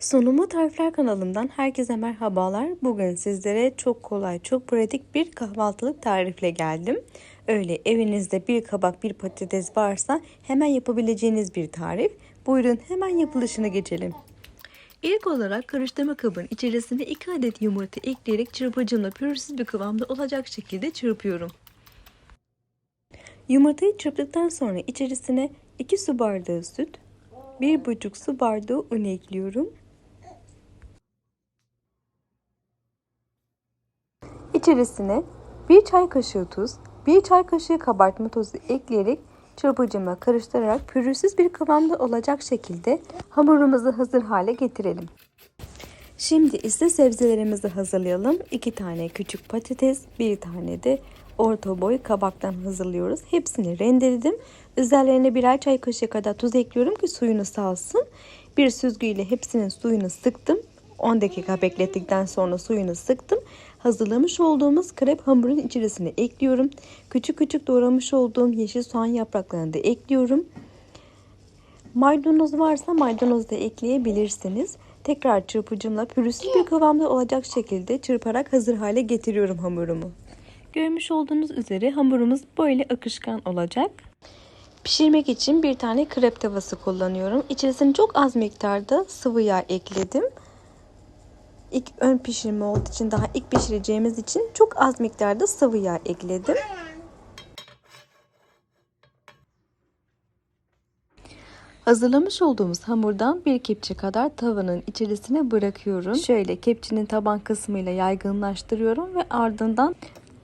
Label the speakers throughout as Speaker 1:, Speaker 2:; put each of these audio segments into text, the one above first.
Speaker 1: Sunumu Tarifler kanalımdan herkese merhabalar. Bugün sizlere çok kolay, çok pratik bir kahvaltılık tarifle geldim. Öyle evinizde bir kabak, bir patates varsa hemen yapabileceğiniz bir tarif. Buyurun hemen yapılışına geçelim. İlk olarak karıştırma kabın içerisine 2 adet yumurta ekleyerek çırpıcımla pürüzsüz bir kıvamda olacak şekilde çırpıyorum. Yumurtayı çırptıktan sonra içerisine 2 su bardağı süt, 1,5 su bardağı un ekliyorum. İçerisine 1 çay kaşığı tuz, 1 çay kaşığı kabartma tozu ekleyerek çırpıcıma karıştırarak pürüzsüz bir kıvamda olacak şekilde hamurumuzu hazır hale getirelim. Şimdi ise sebzelerimizi hazırlayalım. 2 tane küçük patates, 1 tane de orta boy kabaktan hazırlıyoruz. Hepsini rendeledim. Üzerlerine birer çay kaşığı kadar tuz ekliyorum ki suyunu salsın. Bir süzgüyle hepsinin suyunu sıktım. 10 dakika beklettikten sonra suyunu sıktım. Hazırlamış olduğumuz krep hamurun içerisine ekliyorum. Küçük küçük doğramış olduğum yeşil soğan yapraklarını da ekliyorum. Maydanoz varsa maydanoz da ekleyebilirsiniz. Tekrar çırpıcımla pürüzsüz bir kıvamda olacak şekilde çırparak hazır hale getiriyorum hamurumu. Görmüş olduğunuz üzere hamurumuz böyle akışkan olacak. Pişirmek için bir tane krep tavası kullanıyorum. İçerisine çok az miktarda sıvı yağ ekledim. İlk ön pişirme olduğu için daha ilk pişireceğimiz için çok az miktarda sıvı yağ ekledim. Hazırlamış olduğumuz hamurdan bir kepçe kadar tavanın içerisine bırakıyorum. Şöyle kepçenin taban kısmıyla yaygınlaştırıyorum ve ardından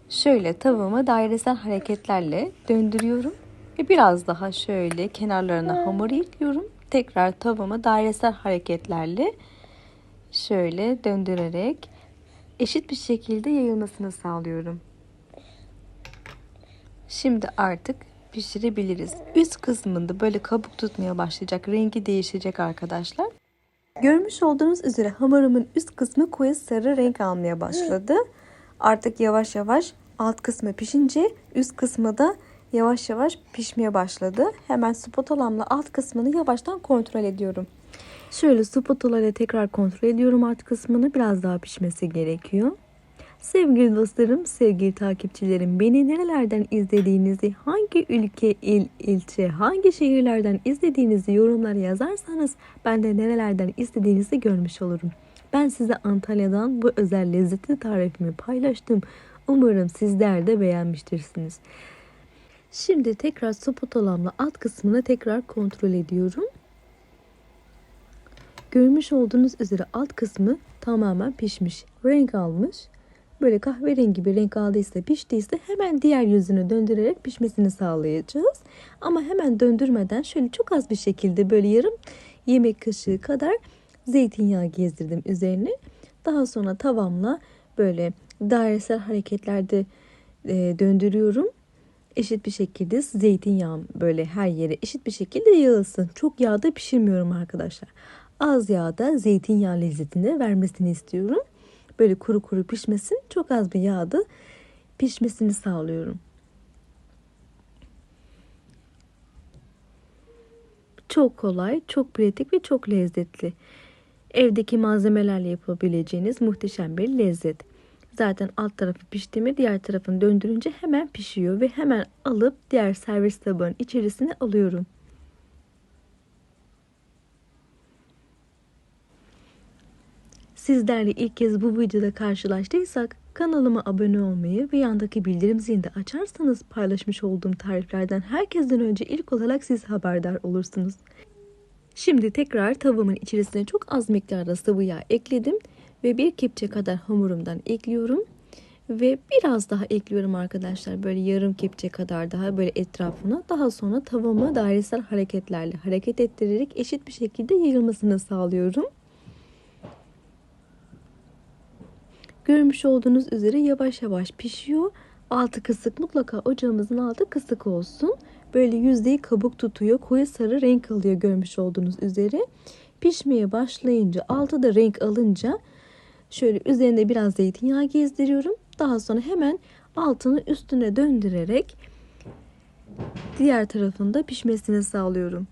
Speaker 1: şöyle tavamı dairesel hareketlerle döndürüyorum. Ve biraz daha şöyle kenarlarına hamur ekliyorum. Tekrar tavamı dairesel hareketlerle şöyle döndürerek eşit bir şekilde yayılmasını sağlıyorum. Şimdi artık pişirebiliriz. Üst kısmında böyle kabuk tutmaya başlayacak, rengi değişecek arkadaşlar. Görmüş olduğunuz üzere hamurumun üst kısmı koyu sarı renk almaya başladı. Artık yavaş yavaş alt kısmı pişince üst kısmı da yavaş yavaş pişmeye başladı. Hemen spatulamla alt kısmını yavaştan kontrol ediyorum. Şöyle spatula ile tekrar kontrol ediyorum alt kısmını. Biraz daha pişmesi gerekiyor. Sevgili dostlarım, sevgili takipçilerim, beni nerelerden izlediğinizi, hangi ülke, il, ilçe, hangi şehirlerden izlediğinizi yorumlara yazarsanız ben de nerelerden izlediğinizi görmüş olurum. Ben size Antalya'dan bu özel lezzetli tarifimi paylaştım. Umarım sizler de beğenmiştirsiniz. Şimdi tekrar spatulamla alt kısmını tekrar kontrol ediyorum. Görmüş olduğunuz üzere alt kısmı tamamen pişmiş. Renk almış. Böyle kahverengi bir renk aldıysa piştiyse hemen diğer yüzünü döndürerek pişmesini sağlayacağız. Ama hemen döndürmeden şöyle çok az bir şekilde böyle yarım yemek kaşığı kadar zeytinyağı gezdirdim üzerine. Daha sonra tavamla böyle dairesel hareketlerde e, döndürüyorum. Eşit bir şekilde zeytinyağım böyle her yere eşit bir şekilde yağılsın. Çok yağda pişirmiyorum arkadaşlar. Az yağda zeytinyağı lezzetini vermesini istiyorum. Böyle kuru kuru pişmesin. Çok az bir yağda pişmesini sağlıyorum. Çok kolay, çok pratik ve çok lezzetli. Evdeki malzemelerle yapabileceğiniz muhteşem bir lezzet. Zaten alt tarafı pişti mi diğer tarafını döndürünce hemen pişiyor ve hemen alıp diğer servis tabağın içerisine alıyorum. Sizlerle ilk kez bu videoda karşılaştıysak kanalıma abone olmayı ve yandaki bildirim zilini de açarsanız paylaşmış olduğum tariflerden herkesten önce ilk olarak siz haberdar olursunuz. Şimdi tekrar tavamın içerisine çok az miktarda sıvı yağ ekledim ve bir kepçe kadar hamurumdan ekliyorum. Ve biraz daha ekliyorum arkadaşlar. Böyle yarım kepçe kadar daha böyle etrafına. Daha sonra tavamı dairesel hareketlerle hareket ettirerek eşit bir şekilde yayılmasını sağlıyorum. Görmüş olduğunuz üzere yavaş yavaş pişiyor. Altı kısık mutlaka ocağımızın altı kısık olsun. Böyle yüzdeyi kabuk tutuyor. Koyu sarı renk alıyor görmüş olduğunuz üzere. Pişmeye başlayınca altı da renk alınca şöyle üzerinde biraz zeytinyağı gezdiriyorum. Daha sonra hemen altını üstüne döndürerek diğer tarafında pişmesini sağlıyorum.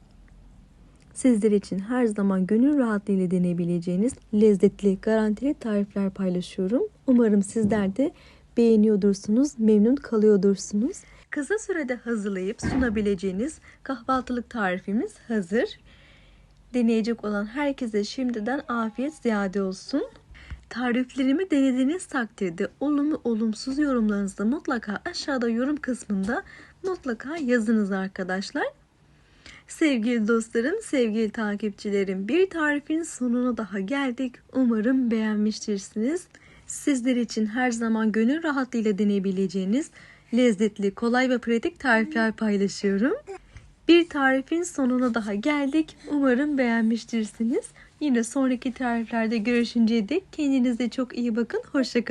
Speaker 1: Sizler için her zaman gönül rahatlığıyla deneyebileceğiniz lezzetli, garantili tarifler paylaşıyorum. Umarım sizler de beğeniyordursunuz, memnun kalıyordursunuz. Kısa sürede hazırlayıp sunabileceğiniz kahvaltılık tarifimiz hazır. Deneyecek olan herkese şimdiden afiyet ziyade olsun. Tariflerimi denediğiniz takdirde olumlu olumsuz yorumlarınızı mutlaka aşağıda yorum kısmında mutlaka yazınız arkadaşlar. Sevgili dostlarım, sevgili takipçilerim bir tarifin sonuna daha geldik. Umarım beğenmiştirsiniz. Sizler için her zaman gönül rahatlığıyla deneyebileceğiniz lezzetli, kolay ve pratik tarifler paylaşıyorum. Bir tarifin sonuna daha geldik. Umarım beğenmiştirsiniz. Yine sonraki tariflerde görüşünceye dek kendinize çok iyi bakın. Hoşçakalın.